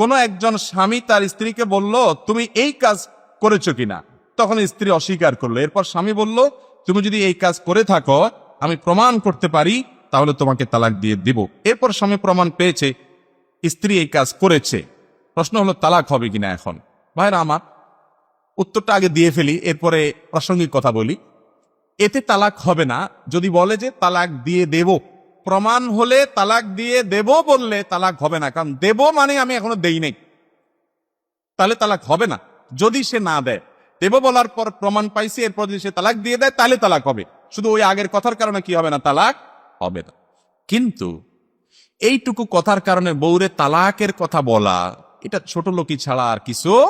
কোন একজন স্বামী তার স্ত্রীকে বলল, তুমি এই কাজ করেছ কিনা? তখন স্ত্রী অস্বীকার করল। এরপর স্বামী বলল, তুমি যদি এই কাজ করে থাকো, আমি প্রমাণ করতে পারি, তাহলে তোমাকে তালাক দিয়ে দিব। এরপর স্বামী প্রমাণ পেয়েছে, স্ত্রী এই কাজ করেছে। প্রশ্ন হলো, তালাক হবে কিনা এখন? ভাইরা আমার, উত্তরটা আগে দিয়ে ফেলি, এরপরে প্রাসঙ্গিক কথা বলি। এতে তালাক হবে না। যদি বলে যে, তালাক দিয়ে দেব। প্রমাণ হলে তালাক দিয়ে দেব বললে তালাক হবে না। কারণ দেব মানে আমি এখনও দেই নাই। তাহলে তালাক হবে না। যদি সে না দেয়, দেব বলার পর প্রমাণ পাইছি, এরপর যদি সে তালাক দিয়ে দেয়, তাহলে তালাক হবে। শুধু ওই আগের কথার কারণে কি হবে না, তালাক হবে না। কিন্তু এইটুকু কথার কারণে বৌরে তালাকের কথা বলা, এটা ছোট লোকই ছাড়া আর কিছু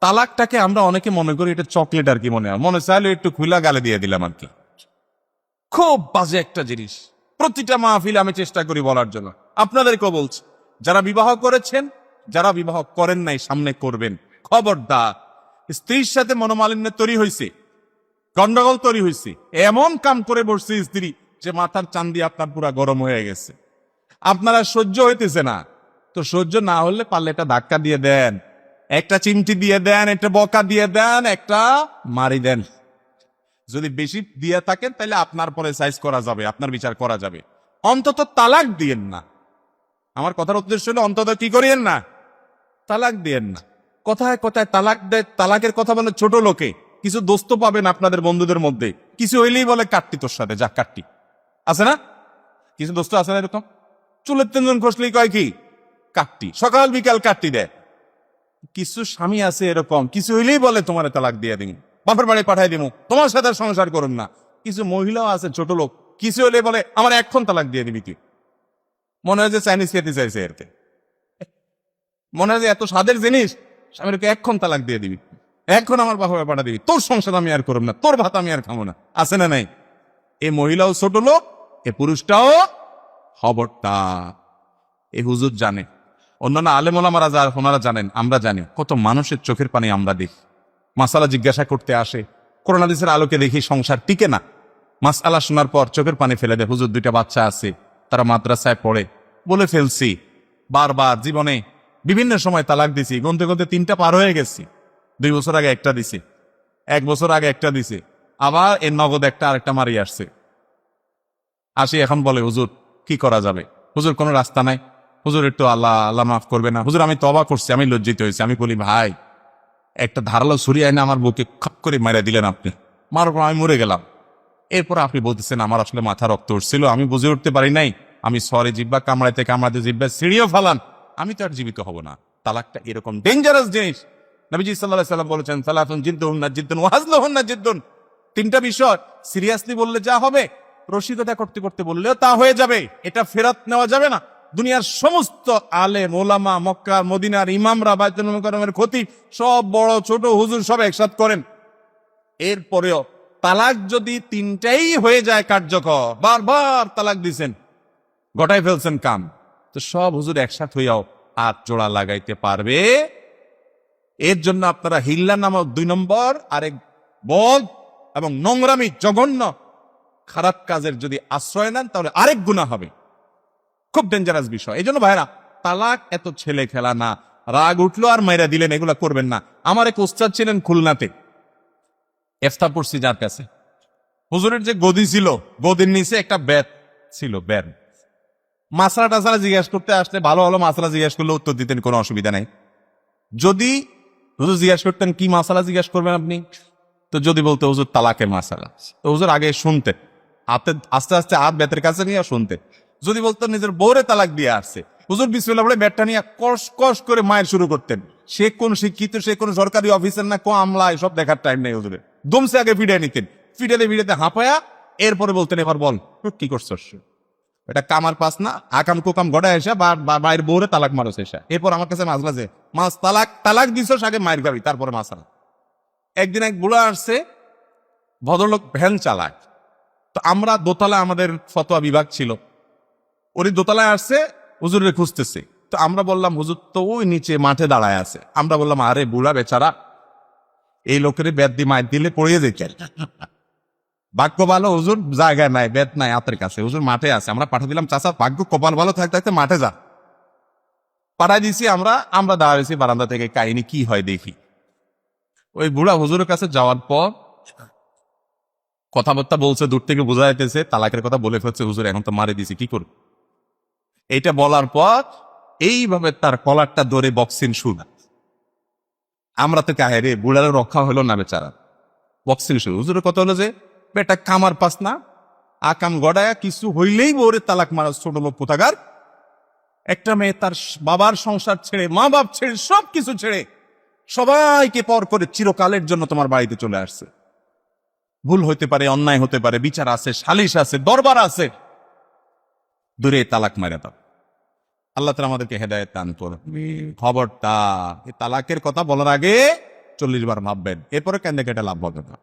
তালাকটাকে আমরা অনেকে মনে করি এটা চকলেট আর কি মনে হয়। মনে চাইলে একটু খুলা গালে দিয়ে দিলাম আর কি। খুব বাজে একটা জিনিস। প্রতিটা মাহফিলে আমি চেষ্টা করি বলার জন্য। আপনাদেরকেও বলছি, যারা বিবাহ করেছেন, যারা বিবাহ করেন নাই, সামনে করবেন। খবরদার, স্ত্রীর সাথে মনোমালিন্য তৈরি হয়েছে গন্ডগোল তৈরি হয়েছে এমন কাম করে বসছে স্ত্রী যে মাথার চান্দি আপনার পুরা গরম হয়ে গেছে। আপনারা সহ্য হইতেছে না। তো সহ্য না হলে পারলে একটা ধাক্কা দিয়ে দেন, একটা চিমটি দিয়ে দেন, একটা বকা দিয়ে দেন, একটা মারি দেন। যদি বেশি দিয়ে থাকেন, তাহলে আপনার পরে সাইজ করা যাবে, আপনার বিচার করা যাবে। অন্তত তালাক দিয়েন না। আমার কথার উদ্দেশ্য হলো, অন্তত কি করিয়েন না? তালাক দিয়েন না। কথায় কথায় তালাক দেয়, তালাকের কথা বলে ছোট লোকে, কিছু দোস্ত পাবেন আপনাদের বন্ধুদের মধ্যে। কিছু হইলেই বলে, কাটতি তোর সাথে, যা, কাটতি। আছে না? কিছু দোস্ত আছে না এরকম? চুলের তিনজন খসলেই কয় কি? কাটতি। সকাল, বিকাল কাটতি দেয়। কিছু স্বামী আছে এরকম, কিছু হইলেই বলে, তোমার তালাক দিয়ে দিন। বাপের বাড়ি পাঠাই দিব তোমার সাথে সংসার করুন না। কিছু মহিলাও আছে, ছোট লোক। কিছু হলে বলে, আমার এখন তালাক দিয়ে দিবি তুই। মনে হয় যে চাইনিজ খেতে চাইছে এরতে। মনে হয় যে এত স্বাদের জিনিস, স্বামীরকে এখন তালাক দিয়ে দিবি। এখন আমার বাপের পাঠা দিবি তোর সংসার আমি আর করব না। তোর ভাত আমি আর খাব না। আছে না নাই? এ মহিলাও ছোট লোক, এ পুরুষটাও খবরটা। এ হুজুর জানে। অন্যান্য আলেমোলামারা যা ওনারা জানেন, আমরা জানি। কত মানুষের চোখের পানি আমরা দেখি। মাসালা জিজ্ঞাসা করতে আসে। করোনাদিসের আলোকে দেখি সংসার টিকে না। মাসালা শোনার পর চোখের পানি ফেলে দেয়, হুজুর, দুইটা বাচ্চা আছে, তারা মাদ্রাসায় পড়ে। বলে ফেলছি। বারবার জীবনে বিভিন্ন সময় তালাক দিছি, গনতে গনতে তিনটা পার হয়ে গেছি। দুই বছর আগে একটা দিছি, এক বছর আগে একটা দিছে, আবার এর নগদ একটা আরেকটা মারি আসছে। আসি এখন বলে, হুজুর, কি করা যাবে? হুজুর, কোনো রাস্তা নাই। হুজুর, একটু আল্লাহ আল্লাহ মাফ করবে না। হুজুর, আমি তবা করছি, আমি লজ্জিত হয়েছি, আমি বলি, ভাই একটা ধারালো ছুরি আইনে আমার বুকে খপ করে মেরে দিলেন আপনি। পর আমি মরে গেলাম। এরপর আপনি বলতেছেন, আমার আসলে মাথা রক্ত উঠছিল, আমি বুঝে উঠতে পারি নাই। আমি সরে জিব্বা কামড়াইতে কামড়াতে জিব্বা সিঁড়িও ফালান আমি তো আর জীবিত হব না। তালাকটা এরকম ডেঞ্জারাস জিনিস। নবীজি সাল্লাহ সাল্লাম বলেছেন, সালাতুন জিদ্দুন না জিদ্দুন ওয়াজলহুন না জিদ্দুন। তিনটা বিষয়, সিরিয়াসলি বললে যা হবে, রসিকতা করতে করতে বললেও তা হয়ে যাবে। এটা ফেরত নেওয়া যাবে না। দুনিয়ার সমস্ত আলে মোলামা মক্কা, মদিনার ইমামরা মুকাররমের ক্ষতি, সব বড়, ছোট, হুজুর সব একসাথ করেন। এরপরেও তালাক যদি তিনটাই হয়ে যায় কার্যকর, বারবার তালাক দিছেন গটাই ফেলছেন কাম, তো সব হুজুর একসাথ হইয়াও হাত জোড়া লাগাইতে পারবে। এর জন্য আপনারা হিল্লা নামক দুই নম্বর, আরেক বদ এবং নোংরামি জঘন্য, খারাপ কাজের যদি আশ্রয় নেন, তাহলে আরেক গুণা হবে। খুব ডেঞ্জারাস বিষয়। এই জন্য ভাইরা তালাক এত ছেলে খেলা না। রাগ উঠল আর মাইরা দিলেন, এগুলা করবেন না। আমার এক উস্তাদ ছিলেন খুলনাতে এফতা পড়ছি যার কাছে। হুজুরের যে গদি ছিল, গদির নিচে একটা ব্যাট ছিল, ব্যাট। মাসলা টাসলা জিজ্ঞাসা করতে আসলে ভালো ভালো মাসলা জিজ্ঞাসা করলে উত্তর দিতেন, কোনো অসুবিধা নাই। যদি হুজুর জিজ্ঞাসা করতেন, কি মাসালা জিজ্ঞাসা করবেন আপনি? তো যদি বলতো, হুজুর তালাকের মাসালা তো হুজুর আগে শুনতেন। হাতে, আস্তে আস্তে হাত বেতের কাছে নিয়ে শুনতেন। যদি বলতো নিজের বউরে তালাক দিয়ে আসছে। হুজুর বিসমিল্লাহ বলে ব্যাটটা নিয়ে কষ কষ করে মায়ের শুরু করতেন। সে কোন শিক্ষিত, সে কোন সরকারি অফিসার না কো আমলা, এসব দেখার টাইম নেই হুজুরের। দমসে আগে ফিডে নিতেন। ফিডেতে ফিডেতে হাঁপায়া, এরপরে বলতেন, এবার বল কি করছস? এটা কামার পাস না, আকাম কুকাম গড়া এসে বা মায়ের বউরে তালাক মারস এসে। এরপর আমার কাছে মাছ মাঝে মাছ তালাক তালাক দিছস আগে মায়ের গাড়ি, তারপরে মাছ একদিন এক বুড়া আসছে, ভদ্রলোক ভ্যান চালায়। তো আমরা দোতলা আমাদের ফতোয়া বিভাগ ছিল। উনি দোতলায় আসছে হুজুরের খুঁজতেছে। তো আমরা বললাম, হুজুর তো ওই নিচে মাঠে দাঁড়ায় আছে। আমরা বললাম, আরে বুড়া বেচারা, এই লোকের দিয়ে মায়ের দিলে পড়িয়ে যেতেন ভাগ্য ভালো, হুজুর জায়গায় নাই, বেদ নাই হাতের কাছে। হুজুর মাঠে আছে। আমরা পাঠিয়ে দিলাম, চাচা, ভাগ্য কপাল ভালো থাকতে থাকতে মাঠে যা। পাড়ায় দিছি আমরা আমরা দাঁড়িয়েছি বারান্দা থেকে, কাহিনী কি হয় দেখি। ওই বুড়া হুজুরের কাছে যাওয়ার পর কথাবার্তা বলছে, দূর থেকে বোঝা যাইতেছে, তালাকের কথা বলে ফেলছে, হুজুর, এখন তো মারে দিছি, কি করব? এইটা বলার পর এইভাবে তার কলারটা ধরে বক্সিং শুরু আমরা তো কাহে রে, বুড়ারও রক্ষা হলো না বেচারা। বক্সিং শুরু হুজুরের কথা হলো যে, বেটা, কামার পাস না। আকাম গড়ায়া কিছু হইলেই বোরে তালাক মারা ছোট লোক পোতাগার একটা মেয়ে তার বাবার সংসার ছেড়ে মা বাপ ছেড়ে সব কিছু ছেড়ে সবাইকে পর করে চিরকালের জন্য তোমার বাড়িতে চলে আসছে। ভুল হতে পারে, অন্যায় হতে পারে, বিচার আছে, সালিশ আছে, দরবার আছে। দূরে তালাক মারা দাও। আল্লাহ তালা আমাদেরকে হেদায়ত দান করুন। খবরটা এই তালাকের কথা বলার আগে চল্লিশ বার ভাববেন এরপরে কেন কেটে লাভ হবে না।